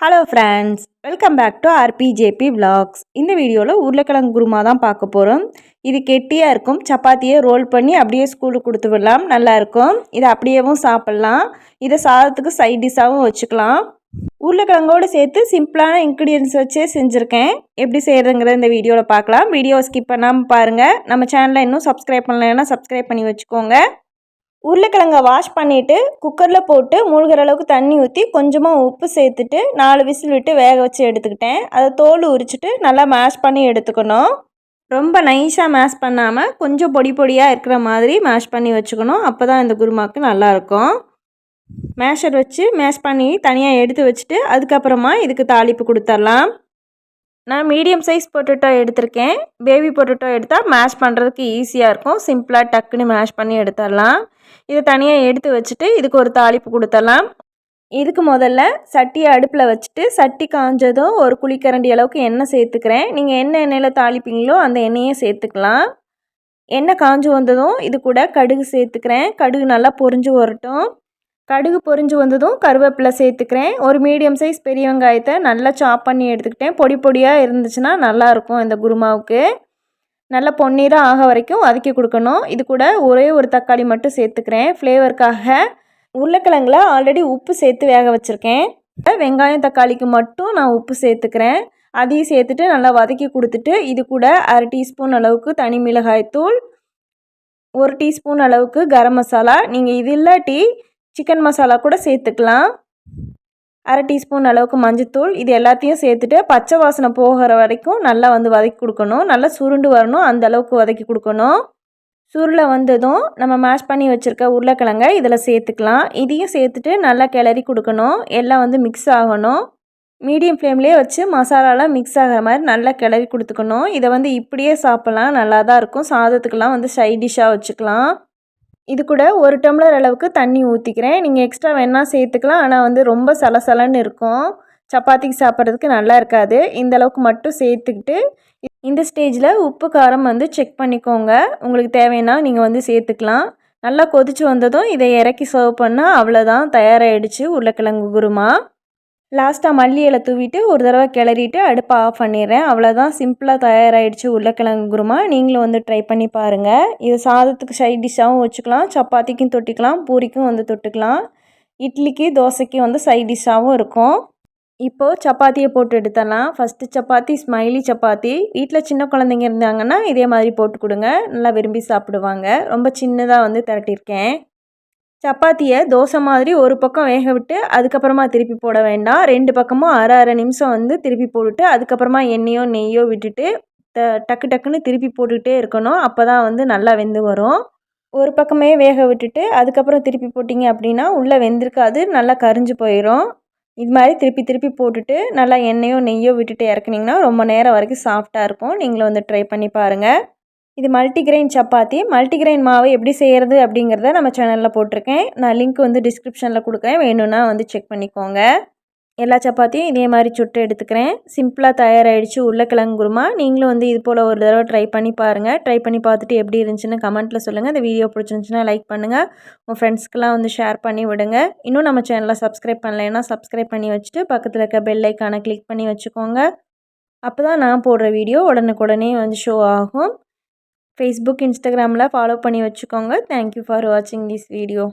Hello friends welcome back to RPJP vlogs. இந்த வீடியோவில் உருளைக்கிழங்கு குருமா தான் பார்க்க போகிறோம் இது கெட்டியாக இருக்கும். சப்பாத்தியை ரோல் பண்ணி அப்படியே ஸ்கூலுக்கு கொடுத்து விடலாம். நல்லாயிருக்கும் இதை அப்படியேவும் சாப்பிட்லாம். இதை சாதத்துக்கு சைட் டிஷ்ஷாகவும் வச்சுக்கலாம். உருளைக்கிழங்கோடு சேர்த்து சிம்பிளான இன்க்ரீடியன்ஸ் வச்சே செஞ்சுருக்கேன். எப்படி செய்கிறதுங்கிறத இந்த வீடியோவில் பார்க்கலாம். வீடியோ ஸ்கிப் பண்ணாமல் பாருங்கள் நம்ம சேனலை இன்னும் சப்ஸ்கிரைப் பண்ணலைன்னா சப்ஸ்கிரைப் பண்ணி வச்சுக்கோங்க. உருளைக்கிழங்கை வாஷ் பண்ணிவிட்டு குக்கரில் போட்டு மூழ்கிற அளவுக்கு தண்ணி ஊற்றி கொஞ்சமாக உப்பு சேர்த்துட்டு நாலு விசில் விட்டு வேக வச்சு எடுத்துக்கிட்டேன். அதை தோல் உரிச்சிட்டு நல்லா மேஷ் பண்ணி எடுத்துக்கணும். ரொம்ப நைஸாக மேஷ் பண்ணாமல் கொஞ்சம் பொடி பொடியாக இருக்கிற மாதிரி மேஷ் பண்ணி வச்சுக்கணும். அப்போ தான் இந்த குருமாக்கு நல்லாயிருக்கும் மேஷர் வச்சு மேஷ் பண்ணி தனியாக எடுத்து வச்சுட்டு அதுக்கப்புறமா இதுக்கு தாளிப்பு கொடுத்துர்லாம் நான் மீடியம் சைஸ் பொட்டேட்டோ எடுத்திருக்கேன். பேபி பொட்டேட்டோ எடுத்தால் மேஷ் பண்ணுறதுக்கு ஈஸியாக இருக்கும். சிம்பிளாக டக்குன்னு மேஷ் பண்ணி எடுத்துடலாம். இதை தனியாக எடுத்து வச்சுட்டு இதுக்கு ஒரு தாளிப்பு கொடுத்துடலாம். இதுக்கு முதல்ல சட்டியை அடுப்பில் வச்சுட்டு சட்டி காஞ்சதும் ஒரு குழிக்கரண்டி அளவுக்கு எண்ணெய் சேர்த்துக்கிறேன். நீங்கள் என்ன எண்ணெயில் தாளிப்பீங்களோ அந்த எண்ணெயை சேர்த்துக்கலாம். எண்ணெய் காஞ்சு வந்ததும் இது கூட கடுகு சேர்த்துக்கிறேன். கடுகு நல்லா பொரிஞ்சு வரட்டும். கடுகு பொரிஞ்சு வந்ததும் கருவேப்பிலை சேர்த்துக்கிறேன். ஒரு மீடியம் சைஸ் பெரிய வெங்காயத்தை நல்லா சாப் பண்ணி எடுத்துக்கிட்டேன். பொடி பொடியாக இருந்துச்சுன்னா நல்லாயிருக்கும் இந்த குருமாவுக்கு. நல்லா பொன்னீராக ஆக வரைக்கும் வதக்கி கொடுக்கணும். இது கூட ஒரே ஒரு தக்காளி மட்டும் சேர்த்துக்கிறேன். ஃப்ளேவருக்காக உருளைக்கிழங்குல ஆல்ரெடி உப்பு சேர்த்து வேக வச்சுருக்கேன். வெங்காயம் தக்காளிக்கு மட்டும் நான் உப்பு சேர்த்துக்கிறேன். அதையும் சேர்த்துட்டு நல்லா வதக்கி கொடுத்துட்டு இது கூட அரை டீஸ்பூன் அளவுக்கு தனி மிளகாய் தூள் ஒரு டீஸ்பூன் அளவுக்கு கரம் மசாலா. நீங்கள் இது இல்லாட்டி சிக்கன் மசாலா கூட சேர்த்துக்கலாம். அரை டீஸ்பூன் அளவுக்கு மஞ்சத்தூள். இது எல்லாத்தையும் சேர்த்துட்டு பச்சை வாசனை போகிற வரைக்கும் நல்லா வந்து வதக்கி கொடுக்கணும். நல்லா சுருண்டு வரணும். அந்த அளவுக்கு வதக்கி கொடுக்கணும். சுருளை வந்ததும் நம்ம மேஷ் பண்ணி வச்சுருக்க உருளைக்கிழங்க இதில் சேர்த்துக்கலாம். இதையும் சேர்த்துட்டு நல்லா கிளறி கொடுக்கணும். எல்லாம் வந்து மிக்ஸ் ஆகணும். மீடியம் ஃப்ளேம்லேயே வச்சு மசாலாலாம் மிக்ஸ் ஆகிற மாதிரி நல்லா கிளறி கொடுத்துக்கணும். இதை வந்து இப்படியே சாப்பிட்லாம். நல்லா தான் இருக்கும். சாதத்துக்கெலாம் வந்து சைட் டிஷ்ஷாக வச்சுக்கலாம். இது கூட ஒரு டம்ளர் அளவுக்கு தண்ணி ஊற்றிக்கிறேன் நீங்கள் எக்ஸ்ட்ரா வேணால் சேர்த்துக்கலாம். ஆனால் வந்து ரொம்ப சலசலன்னு இருக்கும். சப்பாத்திக்கு சாப்பிட்றதுக்கு நல்லா இருக்காது. இந்த அளவுக்கு மட்டும் சேர்த்துக்கிட்டு இந்த ஸ்டேஜில் உப்பு காரம் வந்து செக் பண்ணிக்கோங்க. உங்களுக்கு தேவைன்னா நீங்கள் வந்து சேர்த்துக்கலாம். நல்லா கொதித்து வந்ததும் இதை இறக்கி சர்வ் பண்ணால் அவ்வளோதான் தயாராகிடுச்சு உருளைக்கிழங்கு குருமா. லாஸ்ட்டாக மல்லி இலை தூவிட்டு ஒரு தடவை கிளறிட்டு அடுப்பை ஆஃப் பண்ணிடுறேன். அவ்வளோதான் சிம்பிளாக தயாராகிடுச்சு உருளைக்கிழங்கு குருமா. நீங்களும் வந்து ட்ரை பண்ணி பாருங்கள் இது சாதத்துக்கு சைட் டிஷ்ஷாகவும் வச்சுக்கலாம். சப்பாத்திக்கும் தொட்டிக்கலாம். பூரிக்கும் வந்து தொட்டுக்கலாம். இட்லிக்கு தோசைக்கு வந்து சைட் டிஷ்ஷாகவும் இருக்கும். இப்போது சப்பாத்தியை போட்டு எடுத்தலாம் ஃபஸ்ட்டு சப்பாத்தி ஸ்மைலி சப்பாத்தி. வீட்டில் சின்ன குழந்தைங்க இருந்தாங்கன்னா இதே மாதிரி போட்டு கொடுங்க. நல்லா விரும்பி சாப்பிடுவாங்க. ரொம்ப சின்னதாக வந்து திரட்டியிருக்கேன். சப்பாத்தியை தோசை மாதிரி ஒரு பக்கம் வேக விட்டு அதுக்கப்புறமா திருப்பி போட வேண்டாம். ரெண்டு பக்கமும் அரை அரை நிமிஷம் வந்து திருப்பி போட்டுட்டு அதுக்கப்புறமா எண்ணெயோ நெய்யோ விட்டுட்டு த டக்கு டக்குன்னு திருப்பி போட்டுக்கிட்டே இருக்கணும். அப்போ தான் வந்து நல்லா வெந்து வரும். ஒரு பக்கமே வேக விட்டுட்டு அதுக்கப்புறம் திருப்பி போட்டிங்க அப்படின்னா உள்ளே வெந்திருக்காது நல்லா கரிஞ்சு போயிடும் இது மாதிரி திருப்பி திருப்பி போட்டுட்டு நல்லா எண்ணெயோ நெய்யோ விட்டுட்டு இறக்குனிங்கன்னா ரொம்ப நேரம் வரைக்கும் சாஃப்டாக இருக்கும். நீங்களும் வந்து ட்ரை பண்ணி பாருங்கள் இது மல்டிகிரெயின் சப்பாத்தி. மல்டிகிரெயின் மாவு எப்படி செய்கிறது அப்படிங்கிறத நம்ம சேனலில் போட்டிருக்கேன். நான் லிங்க் வந்து டிஸ்கிரிப்ஷனில் கொடுக்குறேன். வேணும்னா வந்து செக் பண்ணிக்கோங்க. எல்லா சப்பாத்தியும் இதே மாதிரி சுட்டு எடுத்துக்கிறேன். சிம்பிளாக தயாராகிடுச்சு உருளைக்கிழங்கு குருமா. நீங்களும் வந்து இது போல் ஒரு தடவை ட்ரை பண்ணி பாருங்கள் ட்ரை பண்ணி பார்த்துட்டு எப்படி இருந்துச்சுன்னு கமெண்ட்டில் சொல்லுங்கள் இந்த வீடியோ பிடிச்சிருந்துச்சுன்னா லைக் பண்ணுங்கள் உங்கள் ஃப்ரெண்ட்ஸ்க்கெலாம் வந்து ஷேர் பண்ணி விடுங்க. இன்னும் நம்ம சேனலை சப்ஸ்கிரைப் பண்ணலைன்னா சப்ஸ்கிரைப் பண்ணி வச்சுட்டு பக்கத்தில் இருக்க பெல் ஐக்கானை கிளிக் பண்ணி வச்சுக்கோங்க. அப்போ தான் நான் போடுற வீடியோ உடனுக்குடனே வந்து ஷோ ஆகும். ஃபேஸ்புக் இன்ஸ்டாகிராமில் ஃபாலோ பண்ணி வச்சுக்கோங்க. தேங்க்யூ ஃபார் வாட்சிங் திஸ் வீடியோ